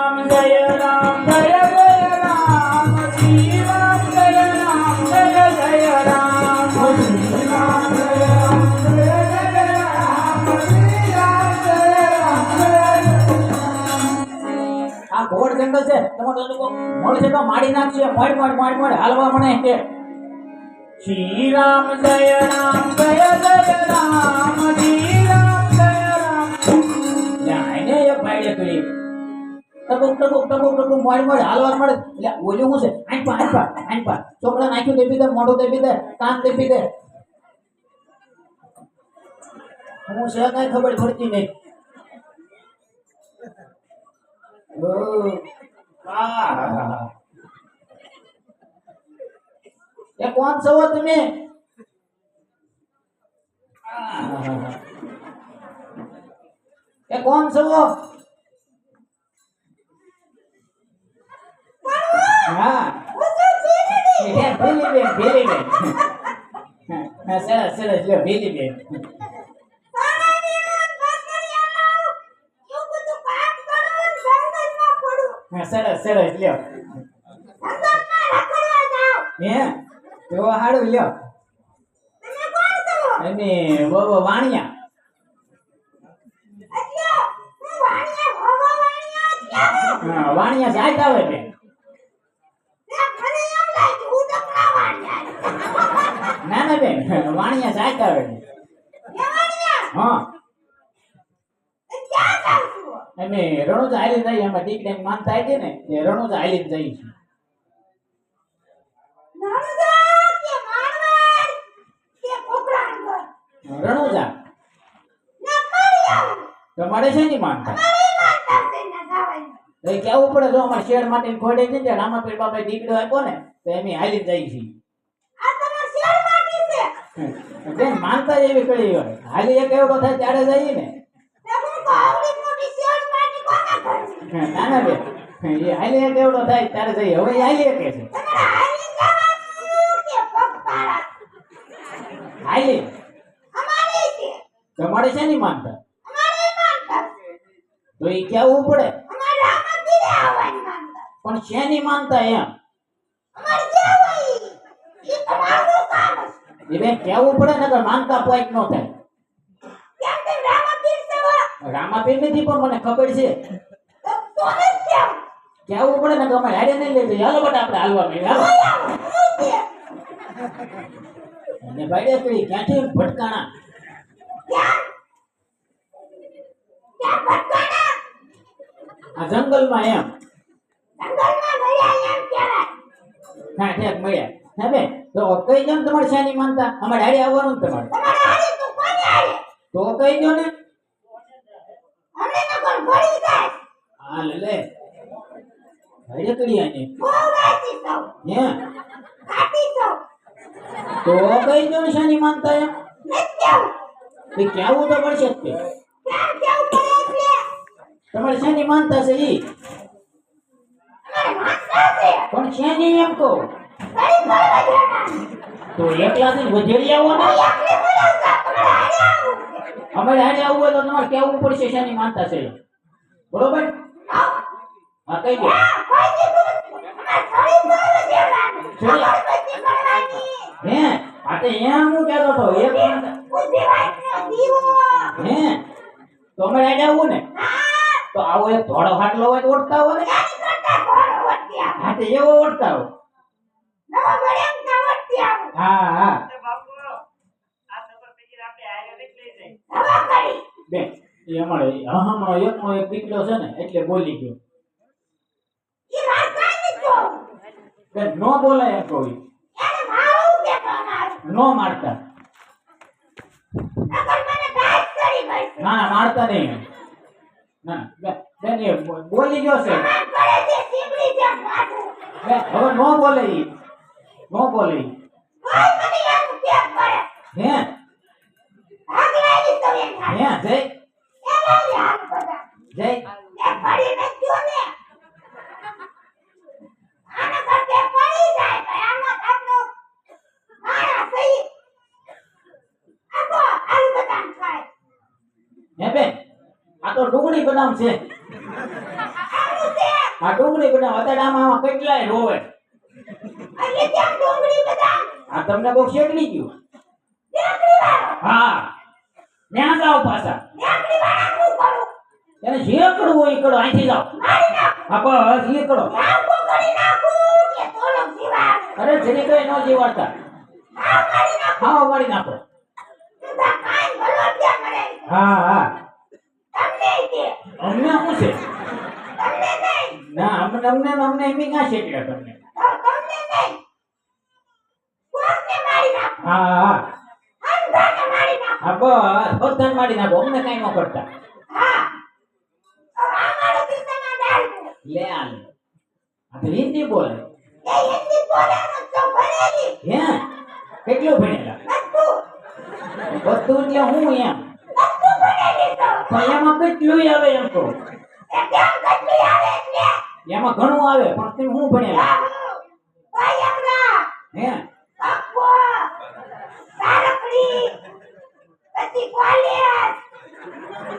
રામ જય રામ જય જય રામ શ્રી રામ જય રામ જય જય રામ શ્રી રામ જય રામ જય જય રામ શ્રી રામ જય રામ આ ઘોડ જંગલ છે. તમારે લોકો મોડ છે તો મારી નાખશે. મોડ મોડ મોડ મોડ હાલવા મને કે. શ્રી રામ જય રામ જય જય રામ શ્રી રામ જય રામ. જાણે એ પાડે કરી. ટપુક ટપુક ટપુક ટપુક મોડ મોડ હાલવા મળે એટલે ઓલું શું છે? આઈ પા આઈ પા આઈ પા છોકરા નાખ્યું દેપી દે મોઢું દેપી દે કાન દેપી દે હું છે કઈ ખબર પડતી નહીં. એ કોણ છો તમે? એ કોણ છો? હા. એ ભેલી બેન ભેલી બેન. હા સરસ સરસ. લ્યો ભેલી બેન. હા સરસ સરસ. લ્યો. હે? તો હાડું લ્યો. અને વો વાણિયા. હા વાણિયા જાય આવે ના વાણિયા જાય આવે હા. અને રણુજ આલી જાય એમાં દીકરી માન થાય છે ને, એ રણુજ આલી જાય છે રણુજા તમારે છે ની માનતા? કેવું પડે, જો અમારે શેર માટે ખોડે છે ને રામાપીર બાપા દીકરો આપ્યો ને, તો એમ હાલી જાય છે બેન માનતા એવી કળી હોય. હાલી એક એવડો થાય ત્યારે જઈએ ને. ના ના બેન. એ હાલી એક એવડો થાય ત્યારે જઈએ. હવે હાલી કે છે હાલી. તમારે છે. નહીં માનતા? તો એ કેવું પડે? પણ છે નહીં માનતા એમ? એ કહેવું કેવું પડે ને કે માનતા પોઈન્ટ નો થાય. રામાપીર નથી પણ મને ખબર છે. કેવું પડે ને કે અમે હાડે નહીં લેતી હાલો બટ આપણે હાલવા હાલો. અને ભાઈ કઈ ક્યાંથી ભટકાણા? આ જંગલમાં એમ. હા ઠેક મળ્યા. હે બે તો કઈ દો ને તમારે શાની માનતા? અમારે હાડે આવવાનું તમારે. તો કઈ દો ને? હા લે લે. હાડે કરી આને. હે? તો કઈ દો ને શાની માનતા એમ? તે કેવું? તો પડશે જ તે. તમારે શાની માનતા છે ઈ? પણ શેની એમ કહો. તો એકલા થી વધેડી આવો ને? હારે આવવું હોય તો તમારે કેવું પડશે શેની માનતા છે. બરોબર? હા કઈ હે તો એમ હું કહેતો હતો હે, તો અમારે આવવું ને? તો આવો એક ધોળો હાટલો હોય તો ઓળખતા હોય ને? હા, તો એવો ઓળખતા હોય હા હા બે એ અમારે હમણાં એકનો એક દીકરો છે ને એટલે બોલી ગયો બેન નો બોલાય કોઈ નો મારતા ના ના મારતા નહીં ના બેન એ બોલી ગયો છે હવે નો બોલે ઈ. નો બોલી. હે? હે જય. જય. હે બેન આ તો ડુંગળી બદામ છે. આ ડુંગળી બનાવ અત્યારે આમાં કેટલાય રોવે એટલે ત્યાં ડુંગળી બધા આ તમને કોક શેકડી ગયું. હા. ત્યાં જાઓ પાછા. એને જે કરવું હોય કરો, અહીંથી જાઓ. હા બસ એ અરે, જેને કઈ ન જીવાડતા. હા વાળી નાખો. હા હા. અમને શું છે? ના, અમને અમને અમને એમ ક્યાં શેકડ્યા તમને નહીં કોકને મારી નાખો હા હા અંધાને મારી નાખો હા મારી નાખો અમને કઈ ન કરતા તો. લે આ હિન્દી બોલે એ હિન્દી બોલવાનું તો ભણેલી હે કેટલું ભણેલા બધું બધું એટલે હું એમ બધું ભણેલી તો પણ એમાં કેટલું આવે એમ એટલે એમાં ઘણું આવે પણ હું ભણેલા ભાઈ આપણા હે કાકો તારકડી પછી કોલેજ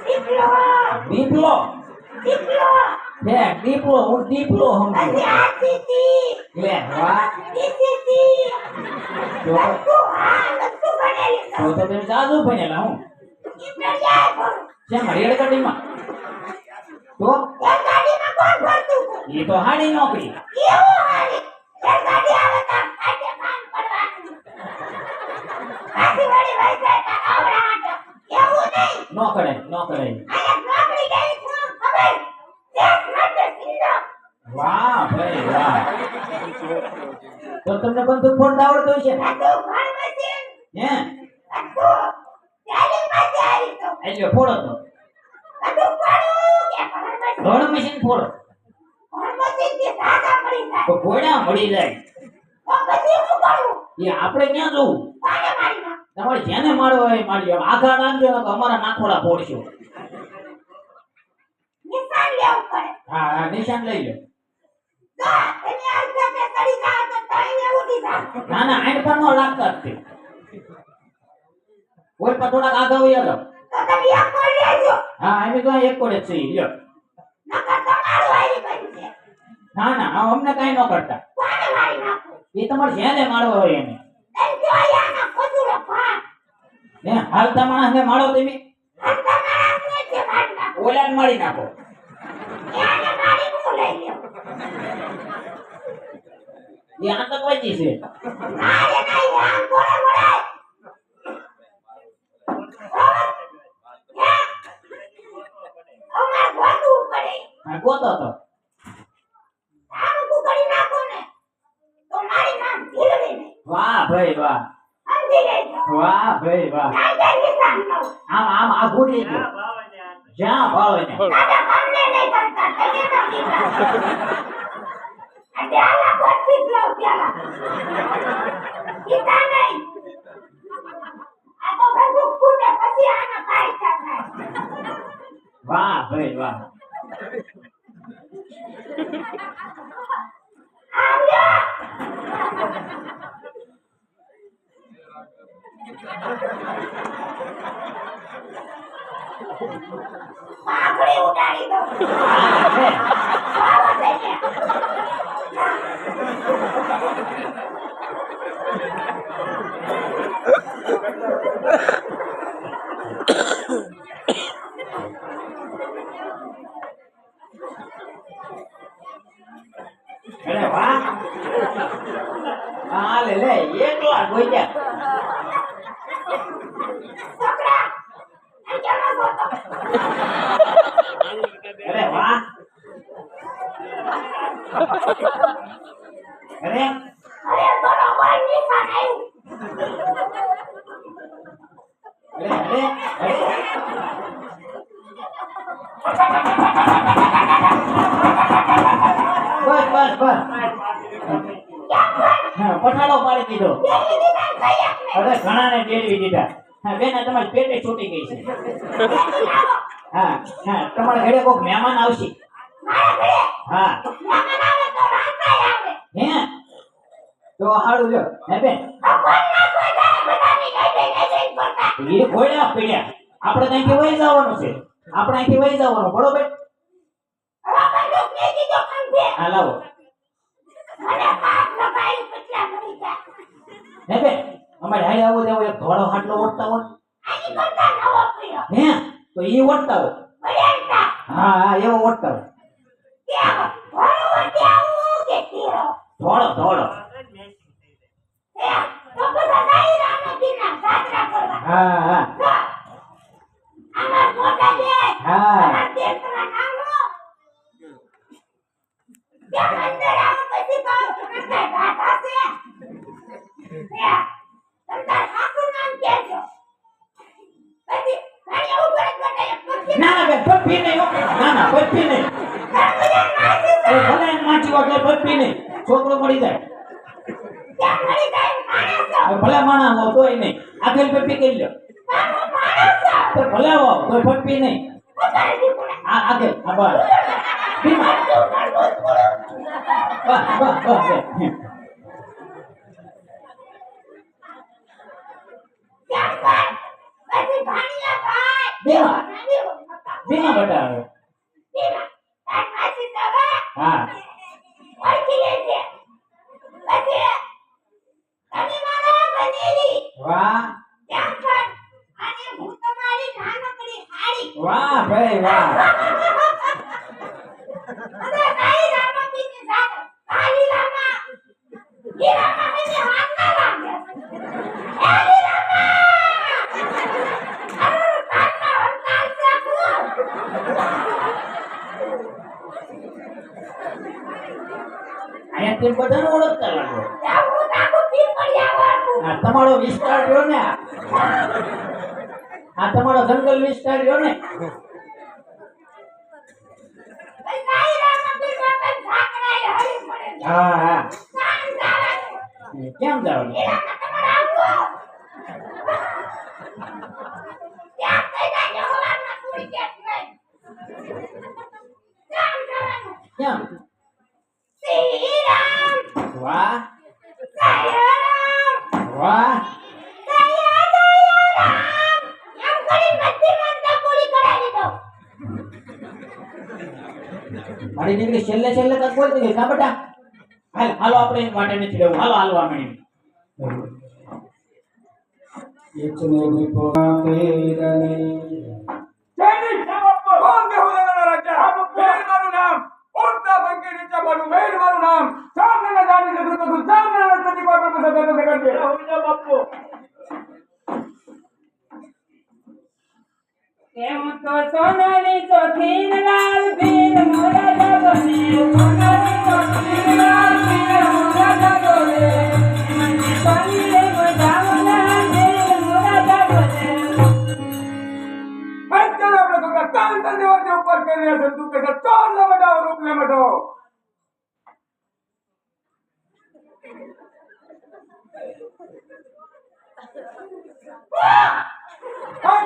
દીપલો દીપલો દીપલો હે દીપલો હું દીપલો પછી સમજુ આરસીસી લે વાહ ડીસીસી તો બધું હા બધું ભણેલી તો તમે સાદું ભણેલા હું? ઇન્ટરવ્યુ ભરું શેમાં રેલગાડીમાં તો? એ ગાડીમાં કોણ ભરતું? એ તો હાડી નોકરી. એવું હારી એ ગાડી આવે તો ખાટે કામ કરવાનું. પાછી વળી તો આવડા. એવું નહીં. નો કરે નો કરે અહીંયા નોકરી લેવી શું ખબર દેશ માટે સીધો વાહ ભાઈ વાહ તો તમને બંદૂક ફોડતા આવડતો છે હે? એટલે ફોડો તો. ઘર મશીન ફોડો. ઘોડા મળી જાય. એ આપણે ક્યાં જવું? તમારે જેને મારવો એ મારી આઘા નાખજો તો અમારા નાખોડા ફોડશો. હા, નિશાન લઈ લો. ના ના આઈન પર નો લાગતા જ તે પર થોડાક આઘા હોય તો તમે એક કોલ લેજો હા એમ તો એક કોડે છે લ્યો. નકર તમારું હારી બનશે ના ના, આ અમને કાંઈ ન કરતા પાને મારી નાખું એ તમારે જેને મારવો હોય એને. એમ જો અહીંયાના ખોટુડો ભાગ ને હાલતા માણસને મારો તમે? અને તમારા હાથને જે મારી નાખો ઓલાને મારી નાખો. એને મારી હું લઈ લેવું એ આતંકવાદી છે. ગોતો તો. વાહ ભાઈ વાહ. વાહ ભાઈ વાહ. આમ આમ આ ઘૂટી જ્યાં ભાવે જ લઉં પેલા કીધા નહીં આ તો બધું ફૂટે પછી આના પાઈ થાય વાહ ભાઈ વાહ પાઘડી ઉડાડી દો હા, છે. આવા જઈને અરે વાહ હા લે લે એકલા ગોઈયા છોકરા આ કેનો ગોતો અરે વાહ અરે બસ બસ બસ. હા પઠાડો પાડી દીધો. કઈ અરે, ઘણાને ડેરવી દીધા. હા, બેન તમારી પેટે છૂટી ગઈ છે. હા હા, તમારા ઘરે કોઈક મહેમાન આવશે મારા ઘરે હા મહેમાન આવે તો રાંધાય આવે હે તો હાડું લ્યો હે બેન ભગવાન ના કોઈ દાડે બધાની ગઈ ગઈ ગઈ ગઈ કરતા એ ઘોડ્યા પડ્યા. આપણે ત્યાંથી વહી જવાનું છે. આપણે અહીંથી વહી જવાનું, બરોબર? હા, લાવો. હે બે અમારે હારે આવો ધોળો હાટલો ઓટતા હોય. હે? ઈ ઓટતા હોય. હા હા, એવો ઓટતા હોય. ધોળો ધોળો ત્યાં તો બધા નહીં રામજીના સાજરા કરવા હા હા જો, આમાં મોટા બે હા તમારા દેશના નામો ત્યાં અંદર આવો પછી કહો તમને કઈ ગાથા છે ત્યાં તમારા સાસુ નામ કહેજો પછી ઘણી એવું કરે કરે હા ના ના બે પપ્પી નહીં, હો. ના ના પપ્પી નહીં. ભલે માછી વાગે પપ્પી નહીં. છોકરો મળી જાય. માણસો ભલે માણા હો તોય નહીં આગળ પપ્પી કરી લો તો ભલે હો તોય પપ્પી નહીં આ આગળ આ બસ બસ બસ બસ દેવા. નાની ઉંમરના. ધીમા બેટા હવે. દીકરા, તાર માસી તો હવે હા. વાહ. અને હું તમારી નાનકડી હાડી. વાહ ભાઈ વાહ અને નાઈ રામાપીરની સાથે કાલી રામા. રામા એને હાથ ના લાગે. એ ઈ રામા! અરે, તારના હરતાલ છે તું. અહીંયા તે બધાને ઓળખતા લાગો ત્યાં હું તાકું પીપળિયા વાળું. આ તમારો વિસ્તાર રહ્યો ને આ. તમારો જંગલ વિસ્તાર રહ્યો ને. હા હા કેમ જવાનું મારી દીકરી છેલ્લે છેલ્લે તક બોલતી ગઈ કા બેટા હાલ હાલો આપણે એની માટે નથી લેવું હાલો હાલવા મળી જયની બાપુ કોણ બેહુદાના રાજા મેર મારું નામ ઉડતા પંખી નીચે મારું મેર મારું નામ સામને જાની જતું તો તું સામને રસ્તે પર પર સદા તો કરજે હોજા બાપુ એમ તો સોનાની ચોખીન લાલ પીર મોરા જગને સોનાની ચોખીન લાલ પીર મોરા જગને. પલ્લે બજાવના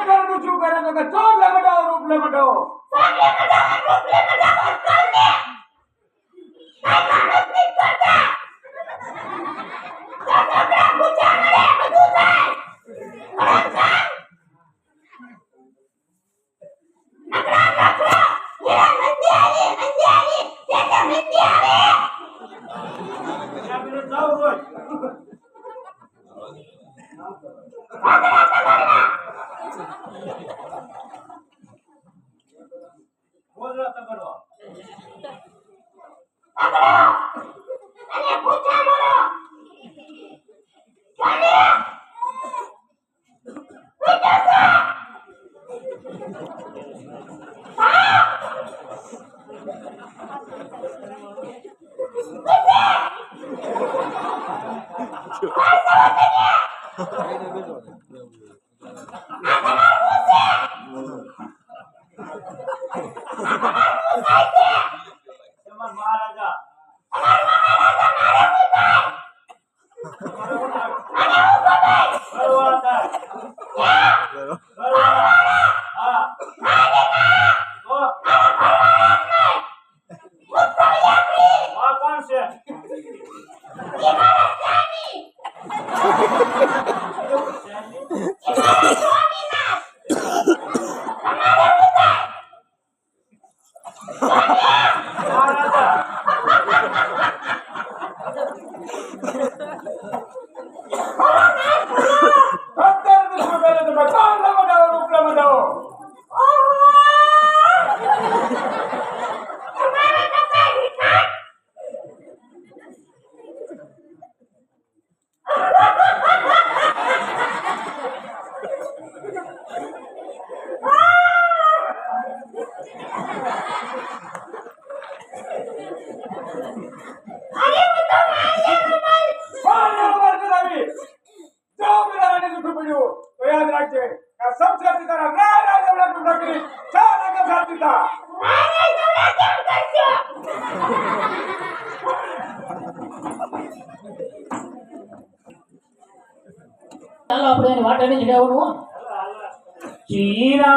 મટાવો અત્યારે તું શું કરે છે કે ચોર લે મટાવો રૂપ લે મટાવો સામે મજામાં રૂપલે મજામાં કરને કાઈ માણસ નહીં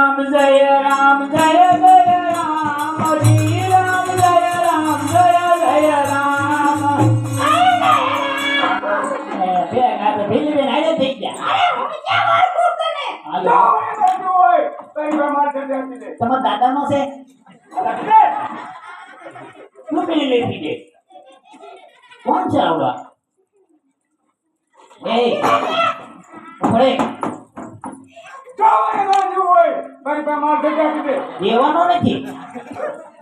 રામ જય રામ જય જય રામ હરી રામ જય રામ જય જય રામ. બે ગાતે ભીલી બેન થઈ ગયા. છે તમારા દાદાનો છે? એટલે. શું પેલી લેતી પીજે કોણ છે આવડા? એ ઉભરે જો રાજી હોય તો એ પ્રમાણ છે આપી દે નથી.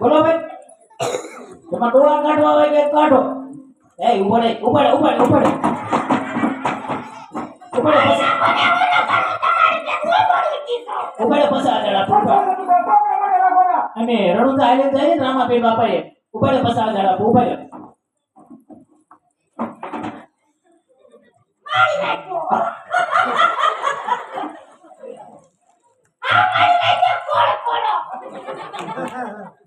બોલો ભાઈ. તમારે ડોળા કાઢવા હોય કે કાઢો? એ ઉભરે ઉભરે ઉભરે ઉભરે ઉભરે પછી. ઉભરે પછી આગળ અને રણુજા આલે જાય રામાભાઈ બાપાએ. ઉભરે પસાર આગળ આપો મારી નાખ્યો આ મારી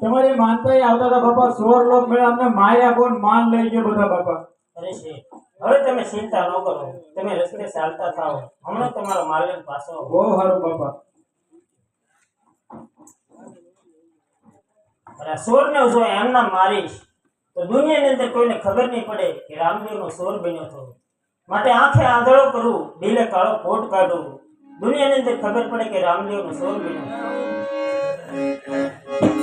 તમારી માનતા આવતા હતા બાપા સોર લોક મેળા અમને માયા કોણ માન લઈ ગયો બધા બાપા. અરે છે. હવે તમે ચિંતા ન કરો. તમે રસ્તે ચાલતા થાઓ. હમણાં તમારો માલિક પાછો બહુ સારું બાપા. અરે સોરને જો એમના મારીશ તો દુનિયાની અંદર કોઈને ખબર નહીં પડે કે રામદેવનો સોર બન્યો હતો. માટે આંખે આંધળો કરું દિલે કાળો કોટ કાઢું. દુનિયાની અંદર ખબર પડે કે રામદેવનો સોર બન્યો હતો.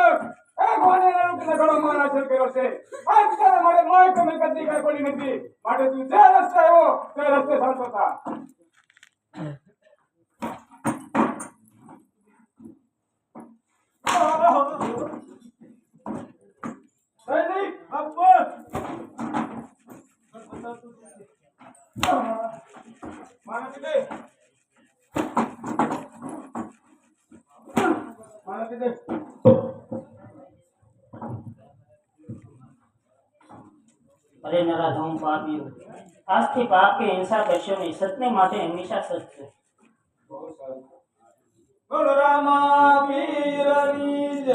અરે બાળક, એ ગોવાળિયાના લૂંટીને ઘણો માર હાંસલ કર્યો છે. આજ તારે મારે મોંએ કમાઈ કરતી કાંઈ પડી નથી. માટે તું જે રસ્તે આવ્યો, તે રસ્તે ચાલતો થા. સૈનિક, બાપુ. મારા દીદી. મારા દીદી. નરા નરાધમ પાપ્યું આજથી પાપ કે હિંસા કરશો નહીં. સત્ય માટે હંમેશા સત્ય બોલો રામા પીરની